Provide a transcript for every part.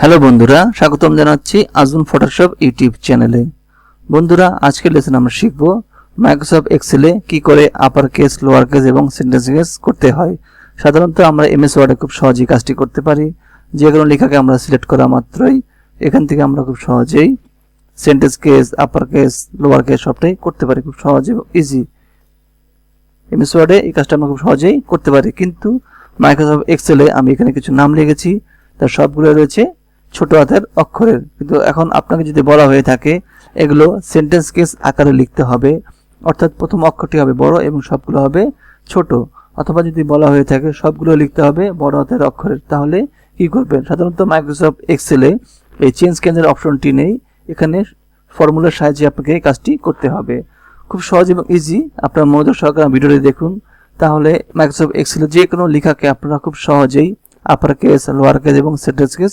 Hello বন্ধুরা, স্বাগতম জানাচ্ছি আজুন ফটোশপ ইউটিউব চ্যানেলে। বন্ধুরা, আজকের লেসন আমরা শিখব মাইক্রোসফট এক্সেলে কি করে আপার কেস লোয়ার কেস এবং সেন্টেন্স কেস করতে হয়। সাধারণত আমরা এমএস ওয়ার্ডে খুব সহজেই কাজটি করতে পারি। যে কোনো লেখাকে আমরা সিলেক্ট করা মাত্রই এখান থেকে আমরা খুব সহজেই sentence case upper case lower case সবটাই করতে পারি, খুব সহজে ইজি এমএস ওয়ার্ডে এই কাজটা আমরা খুব সহজেই করতে পারি। কিন্তু মাইক্রোসফট এক্সেলে আমি এখানে কিছু নাম লিখেছি, তার সবগুলো রয়েছে ছোট হাতের অক্ষরের। কিন্তু এখন আপনাকে যদি বলা হয়ে থাকে, এগুলো সেন্টেন্স কেস আকারে লিখতে হবে। অর্থাৎ প্রথম অক্ষরটি হবে বড় এবং সবগুলো হবে ছোট। অথবা যদি বলা হয়ে থাকে, সবগুলো লিখতে হবে বড় হাতের অক্ষরের, তাহলে কি করবেন? সাধারণত মাইক্রোসফট এক্সেলে এই চেঞ্জ কেন্দ্রের অপশনটি নেই। এখানে ফর্মুলার সাহায্যে আপনাকে এই কাজটি করতে হবে। খুব সহজ এবং ইজি আপনার মনোযোগ সহকারে ভিডিওটি দেখুন। তাহলে মাইক্রোসফট এক্সেলে যে কোনো লেখাকে আপনারা খুব সহজেই আপার কেস লোয়ার কেস এবং সেন্টেন্স কেস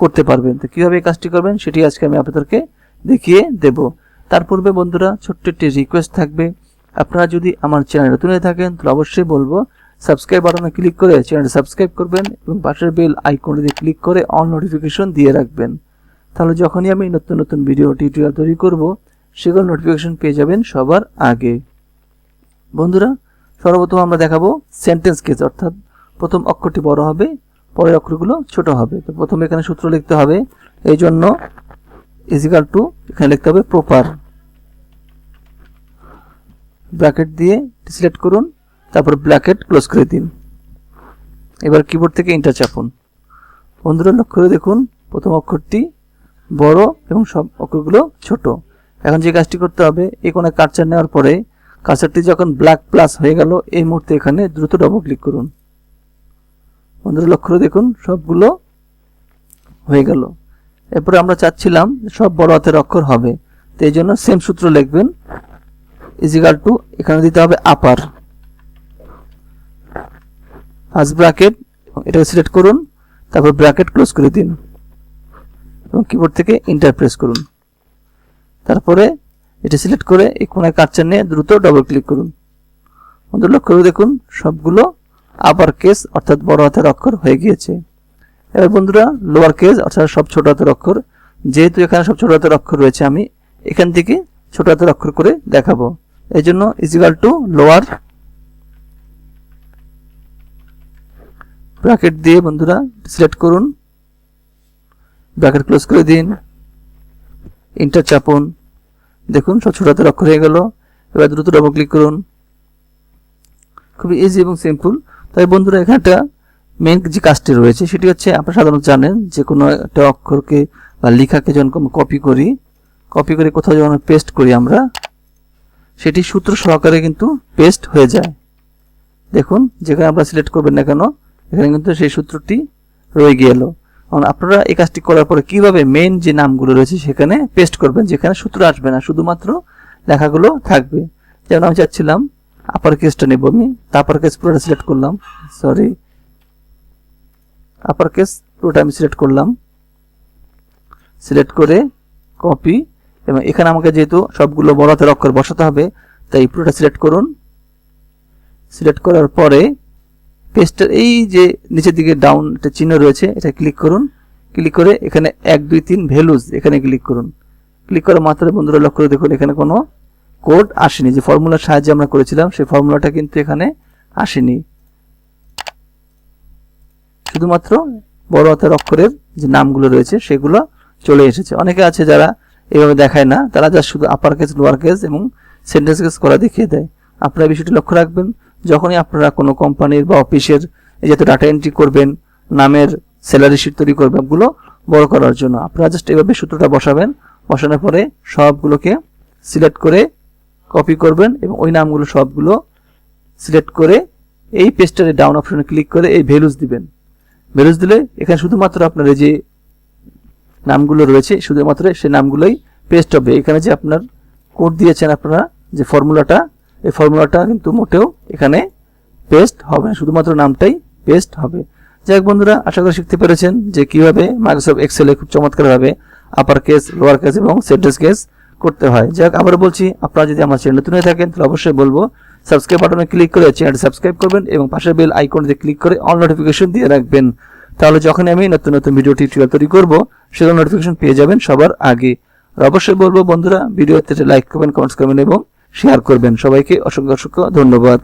করতে পারবেন। তো কীভাবে এই কাজটি করবেন সেটি আজকে আমি আপনাদেরকে দেখিয়ে দেব। তার পূর্বে বন্ধুরা, ছোট্ট একটি রিকোয়েস্ট থাকবে। আপনারা যদি আমার চ্যানেল নতুন হয়ে থাকেন, তাহলে অবশ্যই বলব সাবস্ক্রাইব বাটনে ক্লিক করে চ্যানেলটি সাবস্ক্রাইব করবেন এবং পাশের বেল আইকনটিতে ক্লিক করে অল নোটিফিকেশন দিয়ে রাখবেন। তাহলে যখনই আমি নতুন নতুন ভিডিও টিউটোরিয়াল তৈরি করব, সেগুলো নোটিফিকেশন পেয়ে যাবেন সবার আগে। বন্ধুরা, সর্বপ্রথম আমরা দেখাবো সেন্টেন্স কেস অর্থাৎ প্রথম অক্ষরটি বড় হবে পরের অক্ষরগুলো ছোট হবে। তো প্রথমে এখানে সূত্র লিখতে হবে। এই জন্য ইজিক্যাল টু এখানে লিখতে হবে প্রপার ব্র্যাকেট দিয়ে সিলেক্ট করুন, তারপর ব্র্যাকেট ক্লোজ করে দিন। এবার কিবোর্ড থেকে ইন্টার চাপুন। বন্ধুরা, লক্ষ্য করে দেখুন, প্রথম অক্ষরটি বড় এবং সব অক্ষরগুলো ছোট। এখন যে কাজটি করতে হবে, এই কোনো কার্চার নেওয়ার পরে কার্সারটি যখন ব্ল্যাক প্লাস হয়ে গেল, এই মুহূর্তে এখানে দ্রুত ডবল ক্লিক করুন। বন্ধুরা লক্ষ্য দেখুন, সবগুলো হয়ে গেল। এরপরে আমরা চাচ্ছিলাম সব বড় হাতের অক্ষর হবে। তো এই জন্য সেম সূত্র লিখবেন ইজিকাল টু এখানে দিতে হবে আপার ফার্স্ট ব্র্যাকেট এটাকে সিলেক্ট করুন, তারপর ব্র্যাকেট ক্লোজ করে দিন। এবং কিবোর্ড থেকে ইন্টার প্রেস করুন। তারপরে এটা সিলেক্ট করে এই কোনায় কাটচার নিয়ে দ্রুত ডবল ক্লিক করুন। বন্ধু লক্ষ্য করে দেখুন, সবগুলো আপার কেস অর্থাৎ বড় হাতের অক্ষর হয়ে গিয়েছে। এবার বন্ধুরা লোয়ার কেস অর্থাৎ সব ছোট হাতের অক্ষর, যেহেতু এখানে সব ছোট হাতের অক্ষর রয়েছে, আমি এখান থেকে ছোট হাতের অক্ষর করে দেখাবো। এই জন্য ইজিক্যাল টু লোয়ার ব্র্যাকেট দিয়ে বন্ধুরা সিলেক্ট করুন। ব্র্যাকেট ক্লোজ করে দিন। ইন্টার চাপুন। দেখুন, সব ছোট হাতের অক্ষর হয়ে গেল। এবার দ্রুত ডবল ক্লিক করুন। খুবই ইজি এবং সিম্পল তাই বন্ধুরা, এখানে একটা মেন যে কাজটি রয়েছে, সেটি হচ্ছে আপনারা সাধারণত জানেন যে কোনো একটা অক্ষরকে বা লেখাকে যখন কপি করি কপি করে কোথাও যখন পেস্ট করি আমরা, সেটি সূত্র সহকারে কিন্তু পেস্ট হয়ে যায়। দেখুন, যেখানে আমরা সিলেক্ট করবেন না কেন, এখানে কিন্তু সেই সূত্রটি রয়ে গেল। কারণ আপনারা এই কাজটি করার পরে কীভাবে মেন যে নামগুলো রয়েছে, সেখানে পেস্ট করবেন, যেখানে সূত্র আসবে না, শুধুমাত্র লেখাগুলো থাকবে। যেমন আমি চাচ্ছিলাম আপার কেসটা নেব আমি। আপার কেস পুরোটা সিলেক্ট করলাম। সরি আপার কেস পুরোটা আমি সিলেক্ট করলাম। সিলেক্ট করে কপি এবং এখানে আমাকে যেহেতু সবগুলো বড় হাতের অক্ষর বসাতে হবে, তাই পুরোটা সিলেক্ট করুন। সিলেক্ট করার পরে পেস্টের এই যে নিচের দিকে ডাউন একটা চিহ্ন রয়েছে, এটা ক্লিক করুন। ক্লিক করে এখানে এক, দুই, তিন ভ্যালুজ এখানে ক্লিক করুন। ক্লিক করার মাত্র বন্ধুরা লক্ষ্য দেখুন, এখানে কোনো কোড আসেনি, যে ফর্মুলার সাহায্যে আমরা করেছিলাম, সেই ফর্মুলাটা কিন্তু এখানে আসেনি। শুধুমাত্র বড় হাতের অক্ষরের যে নামগুলো রয়েছে, সেগুলো চলে এসেছে। অনেকে আছে যারা এভাবে দেখায় না, তারা যা শুধু আপার কেস লোয়ার কেস এবং সেন্টেন্স কেস করা দেখিয়ে দেয়। আপনারা বিষয়টি লক্ষ্য রাখবেন, যখনই আপনারা কোনো কোম্পানির বা অফিসের এই যাতে ডাটা এন্ট্রি করবেন, নামের স্যালারি শিট তৈরি করবেন ওগুলো বড় করার জন্য। আপনারা জাস্ট এভাবে সূত্রটা বসাবেন, বসানোর পরে সবগুলোকে সিলেক্ট করে কপি করবেন এবং ওই নামগুলো সবগুলো সিলেক্ট করে এই পেজটারে ডাউন অপশনে ক্লিক করে এই ভ্যালুজ দিবেন। ভ্যালুজ দিলে এখানে শুধুমাত্র আপনার এই যে নামগুলো রয়েছে, শুধুমাত্র সেই নামগুলোই পেস্ট হবে। এখানে যে আপনার কোড দিয়েছেন আপনারা, যে ফর্মুলাটা এই ফর্মুলাটা কিন্তু মোটেও এখানে পেস্ট হবে না, শুধুমাত্র নামটাই পেস্ট হবে। যাই বন্ধুরা, আশা করি শিখতে পেরেছেন যে কীভাবে মাইক্রোসফট এক্সেলে খুব চমৎকারভাবে আপার কেস লোয়ার কেস এবং সেন্টেন্স কেস করতে হয়। যাক আবার বলছি, আপনারা যদি আমার চ্যানেল নতুন হয়ে থাকেন, তাহলে অবশ্যই বলব সাবস্ক্রাইব বাটনে ক্লিক করে চ্যানেলটি সাবস্ক্রাইব করবেন এবং পাশের বেল দিয়ে ক্লিক করে অল নোটিফিকেশন দিয়ে রাখবেন। তাহলে যখন আমি নতুন নতুন ভিডিও টিউটোরিয়াল তৈরি করব সেগুলো নোটিফিকেশন পেয়ে যাবেন সবার আগে। আর অবশ্যই বলব বন্ধুরা ভিডিওতে লাইক করবেন কমেন্টস করবেন এবং শেয়ার করবেন। সবাইকে অসংখ্য অসংখ্য ধন্যবাদ।